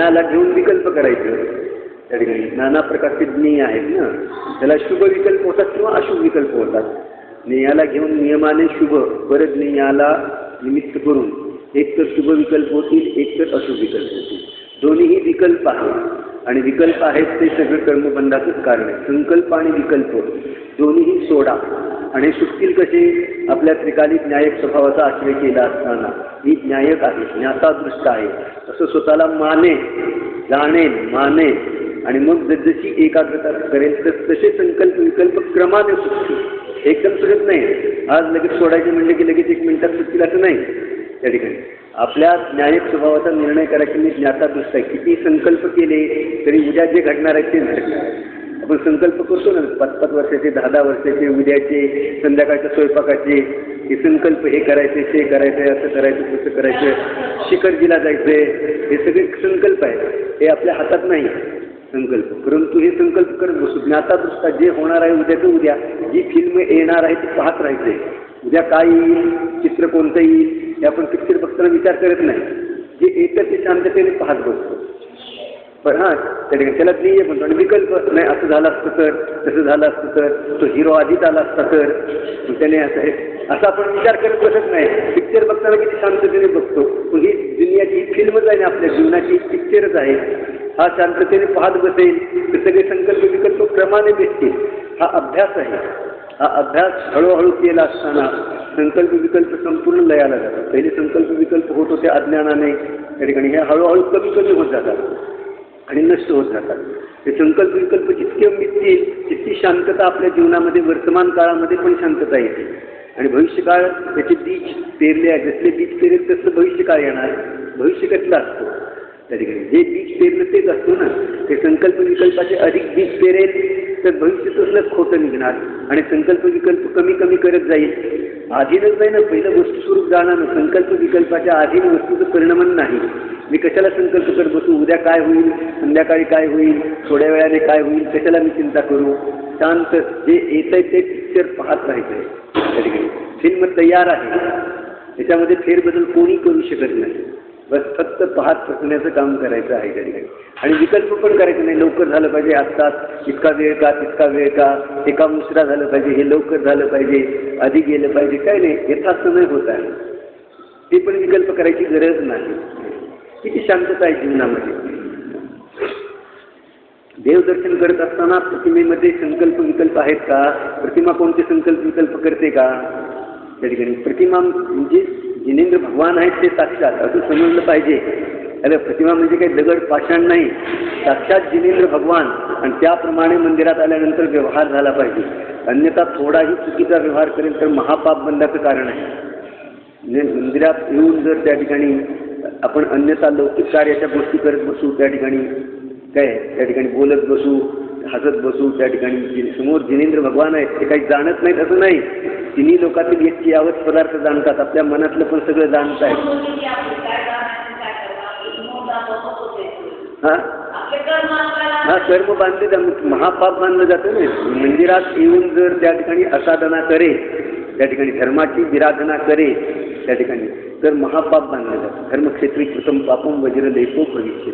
ज्ञानाला घेऊन विकल्प करायचं त्या ठिकाणी नाना प्रकारचे ज्ञेय आहेत ना त्याला शुभ विकल्प होतात किंवा अशुभ विकल्प होतात. ज्ञेयाला घेऊन नियमाने शुभ परत ज्ञेयाला निमित्त करून एक तर शुभ विकल्प होतील एक तर अशुभ विकल्प होतील. दोन्हीही विकल्प आहेत. आणि विकल्प आहेत ते सगळं कर्मबंधाचंच कारण आहे. संकल्प आणि विकल्प दोन्हीही सोडा. आणि सुटतील कसे आपल्या त्रिकालिक न्यायक स्वभावाचा आश्रय केला असताना. मी न्यायक आहे ज्ञातादृष्ट आहे. असं स्वतःला माने जाणेन माने. आणि मग जसजशी एकाग्रता करेल तर तसे संकल्प विकल्प क्रमाने सुटतील. एकदम सुटत नाही. आज लगेच सोडायचे म्हणले की लगेच एक मिनिटात सुटतील असं नाही. त्या ठिकाणी. आपल्या न्यायक स्वभावाचा निर्णय करा की मी ज्ञातादृष्ट आहे. किती संकल्प केले तरी उद्या जे घडणार आहे तेच घडणार. आहे आपण संकल्प करतो ना पाच पाच वर्षाचे दहा दहा वर्षाचे उद्याचे संध्याकाळच्या स्वयंपाकाचे हे संकल्प हे करायचे ते करायचं असं करायचं तसं करायचं शिखरजीला जायचं हे सगळे संकल्प आहेत. हे आपल्या हातात नाही संकल्प. परंतु हे संकल्प करत बसू. ज्ञातादृष्टा जे होणार आहे उद्याचं उद्या. जी फिल्म येणार आहे ती पाहत राहायचे उद्या काय येईल चित्र कोणतं येईल हे आपण पिक्चर बघताना विचार करत नाही. जे येतं ते शांततेने पाहत बसतो. पण हां त्या ठिकाणी त्याला ध्येय म्हणतो आणि विकल्प. नाही असं झालं असतं तर तसं झालं असतं तर तो हिरो आधीच आला असता तर त्याने असं हे असं आपण विचार करत बसत नाही. पिक्चर बघताना किती शांततेने बघतो. पण ही दुनियाची ही फिल्मच आहे ना आपल्या जीवनाची पिक्चरच आहे. हा शांततेने पाहत बसेल तर सगळे संकल्प विकल्प क्रमाने भेटतील. हा अभ्यास आहे. हा अभ्यास हळूहळू केला असताना संकल्प विकल्प संपूर्ण लयाला जातात. पहिले संकल्प विकल्प होत होते अज्ञानाने. त्या ठिकाणी हे हळूहळू कमी कमी होत जातात. आणि नष्ट होत जातात. ते संकल्प विकल्प जितके मिळतील तितकी शांतता आपल्या जीवनामध्ये वर्तमान काळामध्ये पण शांतता येते. आणि भविष्यकाळ त्याचे बीज पेरले आहे जसले बीज पेरेल तसं भविष्यकाळ येणार. भविष्य कसलं असतो? त्या ठिकाणी जे बीज पेरलं तेच असतो ना. ते संकल्प विकल्पाचे अधिक बीज पेरेल तर भविष्य तसलंच खोटं निघणार. आणि संकल्प विकल्प कमी कमी करत जाईल. आधीनच नाही ना पहिलं वस्तू स्वरूप जाणार. ना संकल्प विकल्पाच्या आधीन वस्तूचं परिणाम नाही. मी कशाला संकल्प करत बसू? उद्या काय होईल? संध्याकाळी काय होईल? थोड्या वेळाने काय होईल? कशाला मी चिंता करू? शांत जे येत आहे ते पिक्चर पाहत राहायचं त्या ठिकाणी. फिल्म तयार आहे. त्याच्यामध्ये फेरबदल कोणी करू शकत नाही. बस फक्त पाहत बसण्याचं काम करायचं आहे त्या ठिकाणी. आणि विकल्प पण करायचं नाही. लवकर झालं पाहिजे आत्ताच. इतका वेळ का? तितका वेळ का? एका मुसरा झालं पाहिजे. हे लवकर झालं पाहिजे. आधी गेलं पाहिजे. काय नाही. यथासमय होत आहे. ते पण विकल्प करायची गरज नाही. शांतता आहे जीवनामध्ये देवदर्शन करत असताना प्रतिमेमध्ये संकल्प विकल्प आहेत का? प्रतिमा कोणते संकल्प विकल्प करते का? त्या ठिकाणी प्रतिमा म्हणजे जिनेंद्र भगवान आहेत ते साक्षात. असं समजलं पाहिजे. अरे प्रतिमा म्हणजे काही दगड पाषाण नाही. साक्षात जिनेंद्र भगवान आणि त्याप्रमाणे मंदिरात आल्यानंतर व्यवहार झाला पाहिजे. अन्यथा थोडाही चुकीचा व्यवहार करेल तर महापाप बंधाचं कारण आहे. म्हणजे मंदिरात येऊन जर त्या ठिकाणी आपण अन्यथा लौकिक कार्याच्या गोष्टी करत बसू त्या ठिकाणी काय त्या ठिकाणी बोलत बसू हसत बसू त्या ठिकाणी समोर जिनेंद्र भगवान आहेत ते काही जाणत नाहीत असं नाही. तिन्ही लोकातील व्यक्ती यावत पदार्थ जाणतात आपल्या मनातलं पण सगळं जाणत आहेत. हां? हा कर्म बांधले जात महापाप बांधलं जातं ना. मंदिरात येऊन जर त्या ठिकाणी असाधना करे त्या ठिकाणी धर्माची विराधना करे त्या ठिकाणी तर महापाप मानले जातं धर्मक्षेत्री कृतम पापम वज्र देशो भविष्य